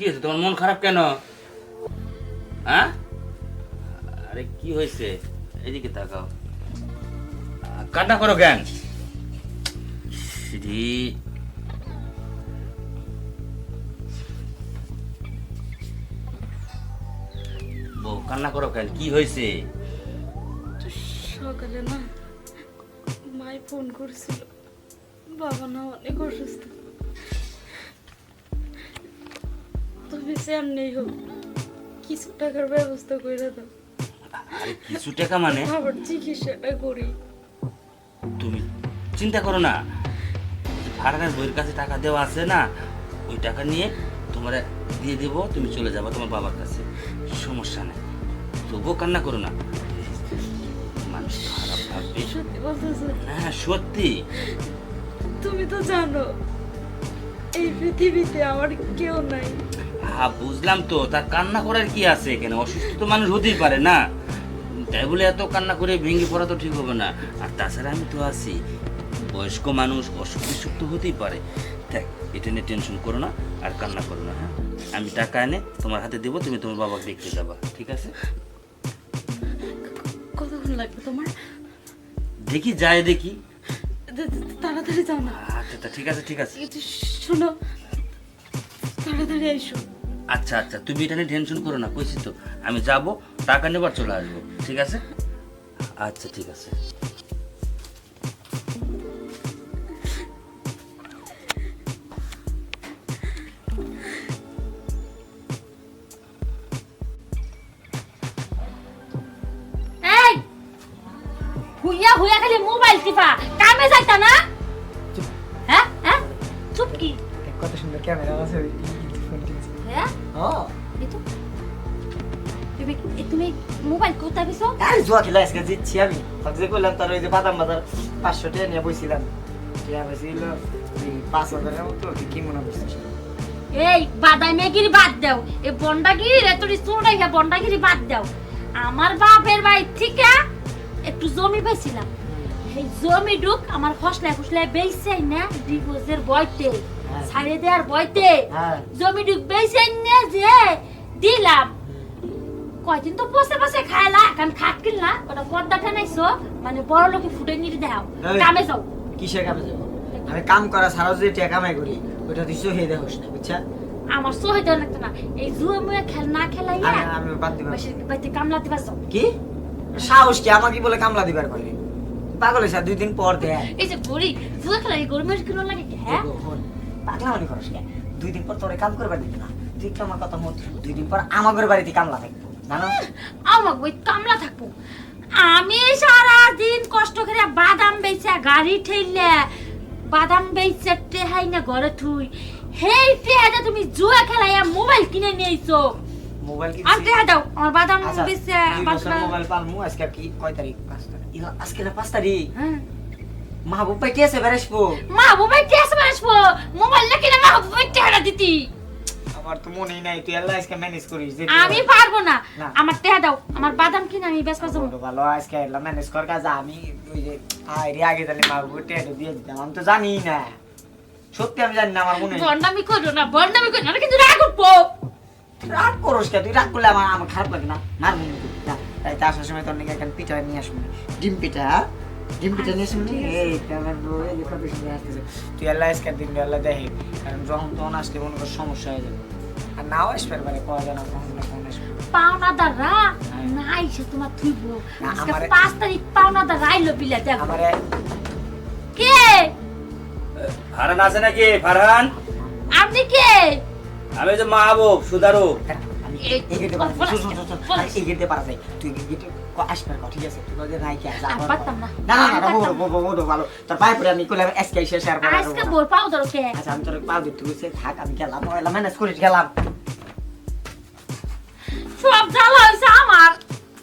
কি হয়েছে? তোমার মন খারাপ কেন? হ্যাঁ? আরে কি হয়েছে? এদিকে তাকাও। কান্না করো কেন? শ্রী বউ, কান্না করো কেন? কি হয়েছে? সকালে না, মাই ফোন করছিল। বাবা না অনেক অসুস্থ। তুমি সামনেই হোক। কিছু টাকার ব্যবস্থা করে দাও। আরে কিছু টাকা মানে? আবার চিকিৎসাটা করি। তুমি চিন্তা করো না। ফারহানের বইয়ের কাছে টাকা দেওয়া আছে না ওই টাকা নিয়ে তোমার দিয়ে দেব তুমি চলে যাবে তোমার বাবার কাছে। সমস্যা নেই। তবুও কান্না করো না। মানুষ খারাপ ভাববে। হ্যাঁ সত্যি। তুমি তো জানো এই পৃথিবীতে আমার কেউ নাই। হ্যাঁ বুঝলাম তো। তার কান্না করার কি আছে এখানে? অসুস্থ তো মানুষ হতেই পারে না। তাই বলে এত কান্না করে ভেঙে পড়া তো ঠিক হবে না। আর তাছাড়া আমি তো আছি। বয়স্ক মানুষ অসুখ বিসুখ তো হতেই পারে। দেখ এটা নিয়ে টেনশন করো না আর কান্না করো না হ্যাঁ? আমি টাকা এনে তোমার হাতে দেবো তুমি তোমার বাবাকে দেখতে যাবা ঠিক আছে? কতক্ষণ লাগবে তোমার? দেখি যায় দেখি। তাড়াতাড়ি যাও না। আচ্ছা আচ্ছা ঠিক আছে ঠিক আছে। শোনো তাড়াতাড়ি এসো। আচ্ছা আচ্ছা তুমি এটা নিয়ে টেনশন করো না কইছি তো আমি যাব টাকা নেবার চলে আসব ঠিক আছে? আচ্ছা ঠিক আছে। হুইয়া হুইয়া খালি মোবাইল টিপা কামে যাইতা না? হ্যাঁ হ্যাঁ চুপ কি? কত সুন্দর ক্যামেরা আছে মোবাইল কোথায় পেছো আর জুয়া খেলা আজকে জিতছি আমি। ভাবছি করলাম তার ওই যে বাদাম বাজার পাঁচশো টাকা নিয়ে বইছিলাম। টিয়া বইছিল ওই পাঁচ হাজারের মতো কি মনে করছিস এই বাদাইমেগিরি বাদ দাও। এই বন্ডাগিরি রে তোর চুলটাই বন্ডাগিরি বাদ দাও। আমার বাপের বাড়ি থেকে একটু জমি পাইছিলাম। এই জমি ডুক আমার ফসলায় ফসলায় বেইছে না ডিভোর্সের বইতে হ্যাঁ। ছাড়িয়ে দেওয়ার বইতে হ্যাঁ। জমি ডুক বেইছে না যে দিলাম। কয়দিন তো বসে বসে খাইলা কারণ খাটকিল না ওটা পর্দা টানাইছো মানে বড় লোকে ফুটে নিয়ে এই। কামে যাও। কামে যাব আমি কাম করা টাকা কামাই করি ওটা সহে দেখোস না বুঝছা? আমার সহে দেওয়া লাগতো না। এই জুয়ে মুয়ে খেল না খেলাইয়া আমি বাদ দিবার বাসের বাড়িতে কামলাতে পারছ কি? সাহস কি? আমাকে বলে কামলা দিবার কইলে? পাগল হয়েছে দুই দিন পর দেয় এই যে বুড়ি জুয়ে খেলাই গরমের কিনো লাগে কি, হ্যাঁ? পাগলা মানে করস কে? দুই দিন পর তোরে কাম করবার দিবি না। তুই আমার কথা মত দুই দিন পর আমাদের বাড়িতে কামলা থাকব। আমার ওই কামলা থাকব। আমি সারা দিন কষ্ট করে বাদাম বেচা গাড়ি ঠেললে বাদাম বেচা টেহাই না ঘরে থুই। হেই টেহাটা তুমি জুয়া খেলাইয়া মোবাইল কিনে নিয়েছো মোবাইল কি আর টেহা দাও আমার বাদাম আচ্ছা বেচা বছর মোবাইল পালমু আজকে কি কয় তারিখ? পাঁচ তারিখ। ইয়া, আজকে না পাঁচ তারিখ? হ্যাঁ। মাহবুব ভাই কে আছে বেরাসবো মোবাইল না কিনে মা মোবাইল টেহাটা দিতি। আমার তো মনেই নাই তুই আল্লাহ আজকে ম্যানেজ করিস আমি পারব না। আমার টেহা দাও আমার বাদাম কিনে আমি যাব বড় ভালো আজকে আল্লাহ ম্যানেজ কর কাজ আমি ওই যে আইরে আগে তাহলে মাহবুব টেটো দিয়ে দিতাম আমি তো জানি না। সত্যি আমি জানি না আমার মনে বন্ডামি করো না বন্ডামি করো না কিন্তু রাগ উঠবো রাগ করস কে তুই রাগ করলে আমার আমার খারাপ লাগে না। মার করি না তাই তো আসার সময় তোর নাকি একটা পিঠা নিয়ে আসব ডিম পিঠা হ্যাঁ? ডিম পিঠা নিয়ে আসব এই তাহলে বউ, এই যে কত আসতেছে তুই আল্লাহ আজকের দিন আল্লাহ দেখে কারণ যখন তখন আসলে মনে কর সমস্যা হয়ে যাবে। আর নাও আসবে পারে পাওয়া যায় কখন না কখন আসবে? পাওনাদাররা নাই সে তোমার থুইব না, আজকে আমারে- পাঁচ তারিখ পাওনাদার আইলো বিলা দেখো। কে? ফারহান আছে নাকি? ফারহান? আপনি কে? আমি তো মাহবুব সুদারু গেলাম সব জ্বালা হইছে আমার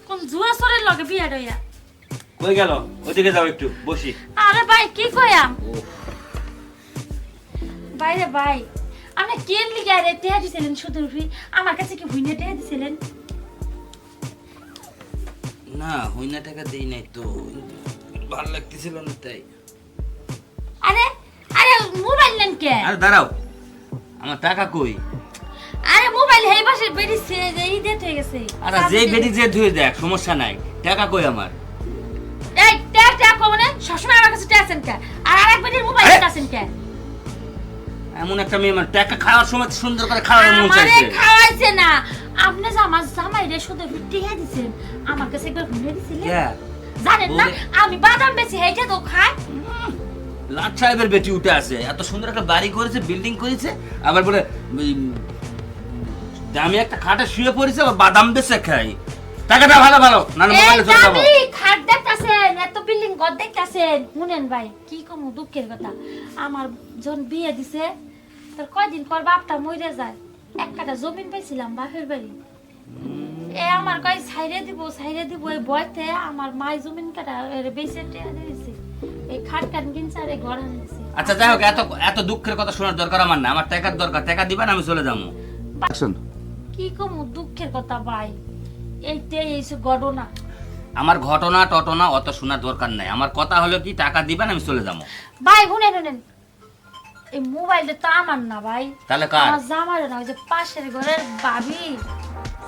কোন জুয়া সরের লগে একটু বসি আরে ভাই, কি কইয়াম? বাইরে, ভাই। আপনি কেন লিগে রে টেহা দিছিলেন সুদের উপরে আমার কাছে কি ভুইনে টেহা দিছিলেন? না হইনা টাকা দেই নাই তো। ভালো লাগতেছিল না তাই। আরে আরে মোবাইল নেন কে? আরে দাঁড়াও আমার টাকা কই? আরে মোবাইল হেই পাশে সে এই ডেট হয়ে গেছে। আর যে বেটি যে ধুয়ে দেখ সমস্যা নাই। টাকা কই আমার? এই ট্যাগ ট্যাগ মানে সবসময় আমার কাছে ট্যাগ আছেন কে? আর আরেক বেটির মোবাইল আরে! আছেন কে? এমন একটা মেয়ে মানে টাকা খাওয়ার সময় সুন্দর করে খাওয়ার মন আমারে চাইছে। খাওয়াইছে না। আপনি যে আমার জামাই রে শুধু টিহা দিছেন আমার কাছে একবার ঘুরে দিছিলেন? কে? জানেন না আমি বাদাম বেশি হেইটা তো খাই। লাট সাহেবের বেটি উঠে আছে এত সুন্দর একটা বাড়ি করেছে বিল্ডিং করেছে আবার বলে দামি একটা খাটে শুয়ে পড়েছে আবার বাদাম বেচে খাই টাকাটা ভালো ভালো না মোবাইলে চলে যাব খাট দেখতাছেন এত বিল্ডিং ঘর দেখতাছেন। শুনেন ভাই কি কম দুঃখের কথা। আমার যখন বিয়ে দিছে তার কয়দিন পর বাপটা মরে যায়? এক কাটা জমিন পাইছিলাম বাপের বাড়ি। এ আমার কয় ছাইরে দিব ছাইরে দিব এই বয়তে আমার মাই জমিন কাটা এর বেঁচে টেয়া দিয়েছে এই খাট কান কিনছে আর এই ঘর আনিছে আচ্ছা যাই হোক এত এত দুঃখের কথা শোনার দরকার আমার না। আমার টাকার দরকার টাকা দিবেন আমি চলে যাব। শুন কি কম দুঃখের কথা ভাই? এইটাই এইসব ঘটনা। আমার ঘটনা টটনা অত শোনার দরকার নাই। আমার কথা হলো কি টাকা দিবেন আমি চলে যাব। ভাই শুনেন শুনেন। এই মোবাইলটা তো আমার না ভাই। তাহলে কার? আমার জামার না ওই যে পাশের ঘরের ভাবি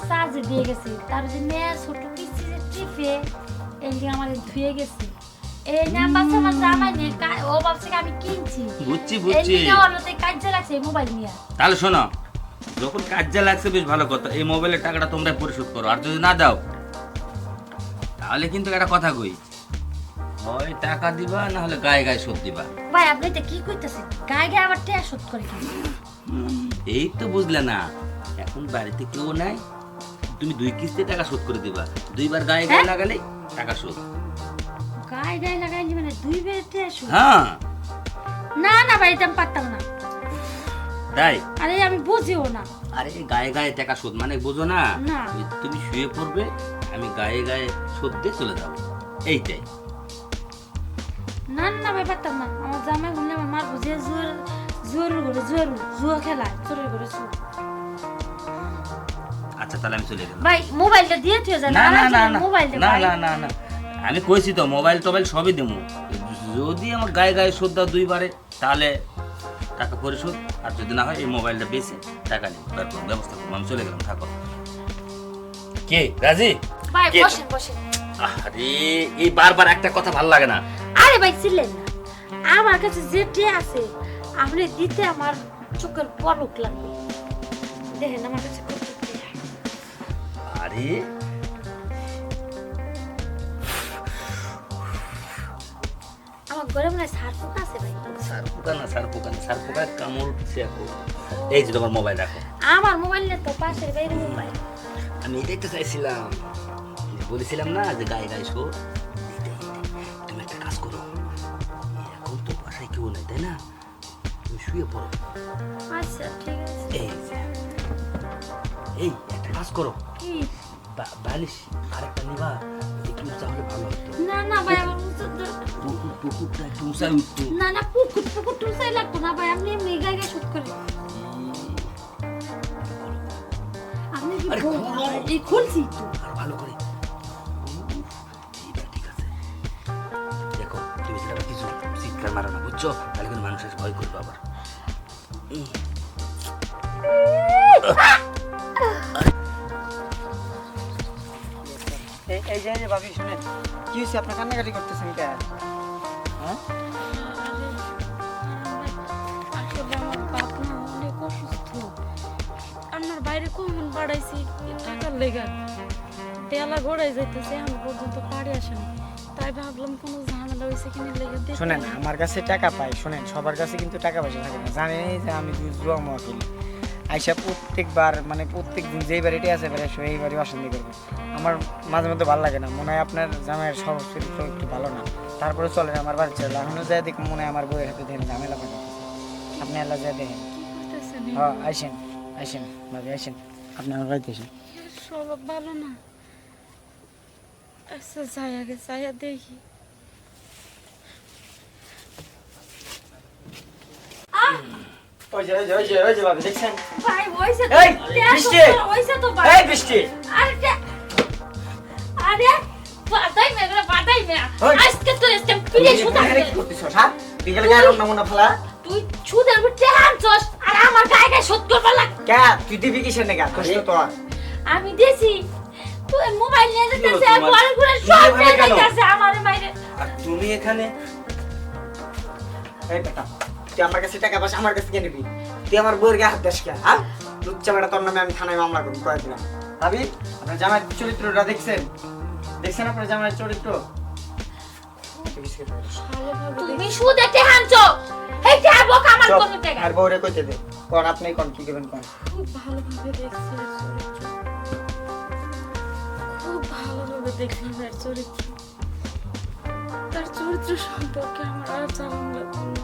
সাজে দিয়ে গেছে। তার যে মেয়ে ছোট যে টিপে এই যে আমার ধুয়ে গেছে। এই নাম্বার আমার জামাই নেই ও ভাবছে আমি কিনছি। বুঝছি এই নিয়ে কাজে লাগছে এই মোবাইল নিয়ে। তাহলে শোনো যখন কাজে লাগছে বেশ ভালো কথা। এই মোবাইলের টাকাটা তোমরা পরিশোধ করো। আর যদি না দাও তাহলে কিন্তু একটা কথা কই হয় টাকা দিবা না হলে গায়ে গায়ে শোধ দিবা। ভাই আপনি তো কি করতেছেন গায়ে গায়ে আবার টেয়া শোধ করে কেন? এই তো বুঝলে না। এখন বাড়িতে কেউ নাই তুমি দুই কিস্তি টাকা শোধ করে দিবা। দুইবার গায়ে গায়ে হ্যাঁ? লাগালে টাকা শোধ। গায়ে গায়ে লাগাই মানে দুই বের টেয়া শোধ? হ্যাঁ। না না ভাই এটা আমি পারতাম না। তাই? আরে আমি বুঝিও না। আরে গায়ে গায়ে টাকা শোধ মানে বোঝো না? না। তুমি শুয়ে পড়বে আমি গায়ে গায়ে শোধ দিয়ে চলে যাব। এইটাই। না না ভাই পারতাম না। আমার জামাই বললে আমার মার বুঝে জোর জোর করে জোর জুয়া খেলায় চোরের করে চোর আচ্ছা তাহলে আমি চলে গেলাম। ভাই মোবাইলটা দিয়ে তুই যান না না না না না না না না। আমি কইছি তো মোবাইল টোবাইল সবই দেবো যদি আমার গায়ে গায়ে শোধ দাও দুইবারে তাহলে টাকা পরিশোধ। আর যদি না হয় এই মোবাইলটা বেশি টাকা নিই বের করুন ব্যবস্থা করব আমি চলে গেলাম থাকো। কে? রাজি? কে? আরে এই বারবার একটা কথা ভালো লাগে না। আরে ভাই ছিলেন না। আমার কাছে যেটি আছে আপনি দিতে আমার চোখের পলক লাগবে। দেখেন আমার কাছে কত আরে? আমার ঘরে মনে হয় সার পোকা আছে ভাই। সার পোকা না সার পোকা না সার পোকা কামড় উঠছে এই যে তোমার মোবাইল রাখো। আমার মোবাইল তো পাশের বাইরে মোবাইল। আমি এটাই তো চাইছিলাম। বলেছিলাম না যে গায়ে গায়ে শো বাসায় তাই না? তুমি শুয়ে পড়ো। আচ্ছা ঠিক আছে। এই এই একটা কাজ করো। কি? বালিশ আরেকটা নিবা একটু উঁচা হলে ভালো হতো। না না ভাই আমার পুকুর পুকুরটা একটু উঁচাই উঠতো। না না পুকুর পুকুর টুসাই লাগতো না ভাই আপনি এমনি গায়ে গায়ে শুট করে? আপনি কি আরে বল- খুলো। এই খুলছি তো। বুঝছ তাহলে কিন্তু মানুষ এসে ভয় করবে আবার। এই এই যে ভাবি শুনেন কি হয়েছে? আপনি কান্নাকাটি করতেছেন কে? হ্যাঁ? আপনার বাইরে কখন বাড়াইছি? টাকার লেগা। তেলা ঘোড়াই যাইতেছে এখন পর্যন্ত পাড়ে আসেনি। তাই ভাবলাম কোনো ঝামেলা হয়েছে কিনা লেগে শোনেন আমার কাছে টাকা পাই শোনেন সবার কাছে কিন্তু টাকা পয়সা থাকে না। জানেনই যে আমি জুয়া মহাকিল আইসা প্রত্যেকবার মানে প্রত্যেক দিন যেই বাড়িটি আছে বেড়ে আসো এই বাড়ি অশান্তি করব। আমার মাঝে মধ্যে ভালো লাগে না মনে হয় আপনার জামাইয়ের স্বভাব চরিত্র একটু ভালো না। তারপরে চলে আমার বাড়ি চলে। এখনও যাই দেখ মনে হয় আমার বউয়ের হাতে দেখেন ঝামেলা পাই আপনি আল্লাহ যা দেখেন। হ্যাঁ আইসেন আইসেন ভাবি আইসেন। আপনি আমার বাড়িতে আসেন। স্বভাব ভালো না। আচ্ছা যাই আগে যাইয়া দেখি। তুই ছুদের উপর টেহান চস আর আমার গায়ে গায়ে শোধ করবার লাগ কে? তুই দিবি কিসের নেগা তোর তো তোর। আমি দিয়েছি তুই মোবাইল নিয়ে যেতেছে তুমি সব এখানে নিয়ে কেন? যেতেছে আমার মাইরে। আর তুমি এখানে এই টাকা তুই আমার কাছে টাকা পাস আমার কাছে কে নিবি। তুই আমার বউয়ের গায়ে হাত দাস কে হ্যাঁ? লুচ্চা বেটা তোর নামে আমি থানায় মামলা করব কয়ে দিলাম ভাবি আপনার জামাই চরিত্রটা দেখছেন? দেখছেন আপনার জামাইয়ের চরিত্র? তুমি শুধু একটে হানছো? চুপ, কোন টাকা আর বউরে কইতে দে। কোন আপনি কোন কি করবেন কোন? খুব ভালোভাবে দেখছি খুব ভালোভাবে দেখলাম এর চরিত্র। তার চরিত্র সম্পর্কে আমার আর জানান লাগবে না।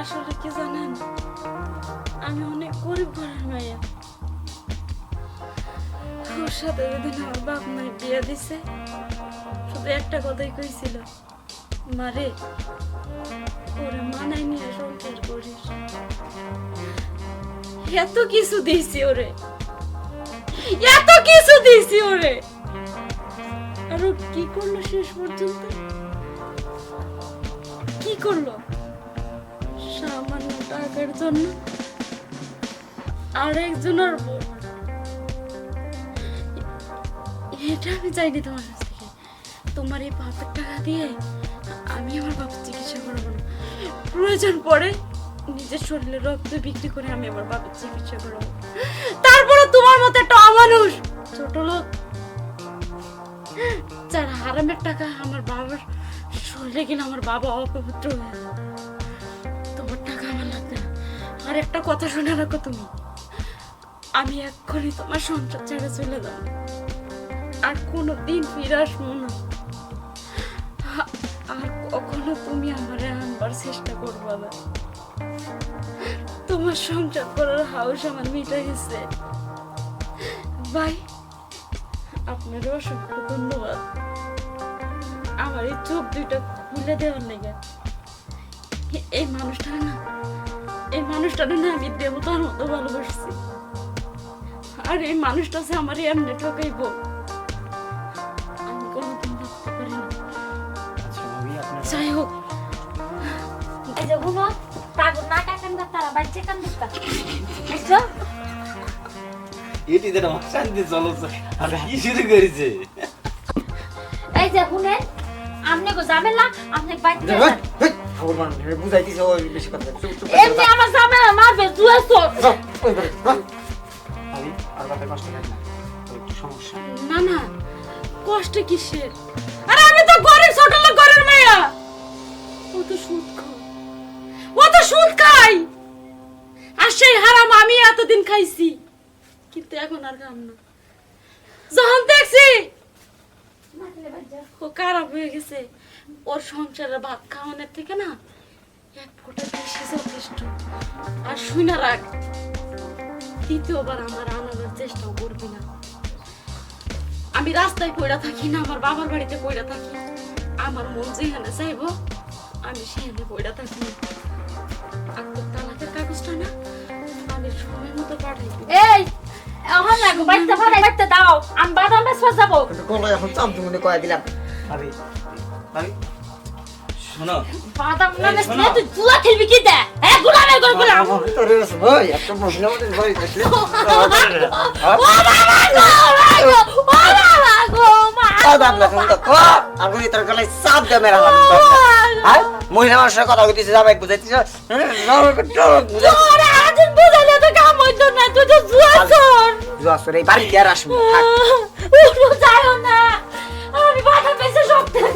আসলে কি জানেন? আমি অনেক গরিব ঘরের মাইয়া। ওর সাথে যেদিন আমার বাপ মাই বিয়ে দিছে, শুধু একটা কথাই কইছিল, মারে, ওরে মানাই নিয়ে সংসার করিস। এত কিছু দিয়েছি ওরে। এত কিছু দিয়েছি ওরে। আর কি করল শেষ পর্যন্ত? কি করল? সামান্য টাকার জন্য। আর একজনের এটা আমি চাইনি তোমার কাছ থেকে। তোমার এই বাপের টাকা দিয়ে আমি আমার বাপের চিকিৎসা করব। না প্রয়োজন পড়ে নিজের শরীরে রক্ত বিক্রি করে আমি আমার বাপের চিকিৎসা করব। তারপরে তোমার মতো একটা অমানুষ, ছোট লোক, যার হারামের টাকা আমার বাবার শরীরে গেলে আমার বাবা অপবিত্র হয়ে আর একটা কথা শুনে রাখো তুমি। আমি এক্ষুনি তোমার সংসার ছেড়ে চলে যাব। আর কোনো দিন ফিরে আসব না। আর কখনো তুমি আমারে আনবার চেষ্টা করবে না। তোমার সংসার করার হাউস আমার মিটে গেছে। ভাই, আপনারও অসংখ্য ধন্যবাদ। আমার এই চোখ দুইটা খুলে দেওয়ার লেগে। এই মানুষটা না এই মানুষটারে না আমি দেবতার মতো ভালোবাসছি। আর এই মানুষটা যে আমার এমনি ঠকাইব আমি কোনোদিন ভাবতে পারি না। আচ্ছা যাই হোক। এই যে ঘুমো না কাকান দা তারা বাচ্চা কান দিতা বুঝছ? এটি যেটা শান্তি চলছে আর কি শুরু করেছে? এই যে শুনে আমনে গো ঝামেলা খবর মান বুঝাইতিছে ওই বেশি কথা চুপ চুপ এমনি আমার ঝামেলা মারবে জুয়েছো ভাবি আর কথা কষ্ট লাগে না? তোর একটু সমস্যা? না না। কষ্ট কিসের? আরে আমি তো গরিব ছোট লোক ঘরের মেয়া। ও তো সুদ খায়। ও তো সুদ খাই আর সেই হারাম আমি এতদিন খাইছি। কিন্তু এখন আর খাম না। যখন দেখছি ও খারাপ হয়ে গেছে। ওর সংসারে ভাত খাওয়ানোর থেকে না এক ফোঁটা বেশি যথেষ্ট। আর শুই না রাখ। দ্বিতীয়বার আমার আনানোর চেষ্টাও করবি না। আমি রাস্তায় পড়া থাকি না আমার বাবার বাড়িতে পড়া থাকি। আমার মন যেখানে চাইব আমি সেখানে পড়া থাকি। আর তোর তালাকের কাগজটা না আমি সময় মতো পাঠাই এই এখন লাগো বাচ্চা ফাড়াই বাচ্চা দাও। আমি বাদাম বেসবা যাব। কোন এখন চাম তুমি কয়ে দিলাম। ভাবি ভাবি শোনো। বাদাম না না তুই দুলা খেলবি কি দে? হ্যাঁ, এ গোলামের গোল গোলাম আমার ভিতরে রস ভাই একটা মহিলা মানুষের কথা কইতেছিস আমি বুঝাইছিস আমি বাধা পেছে সব থেকে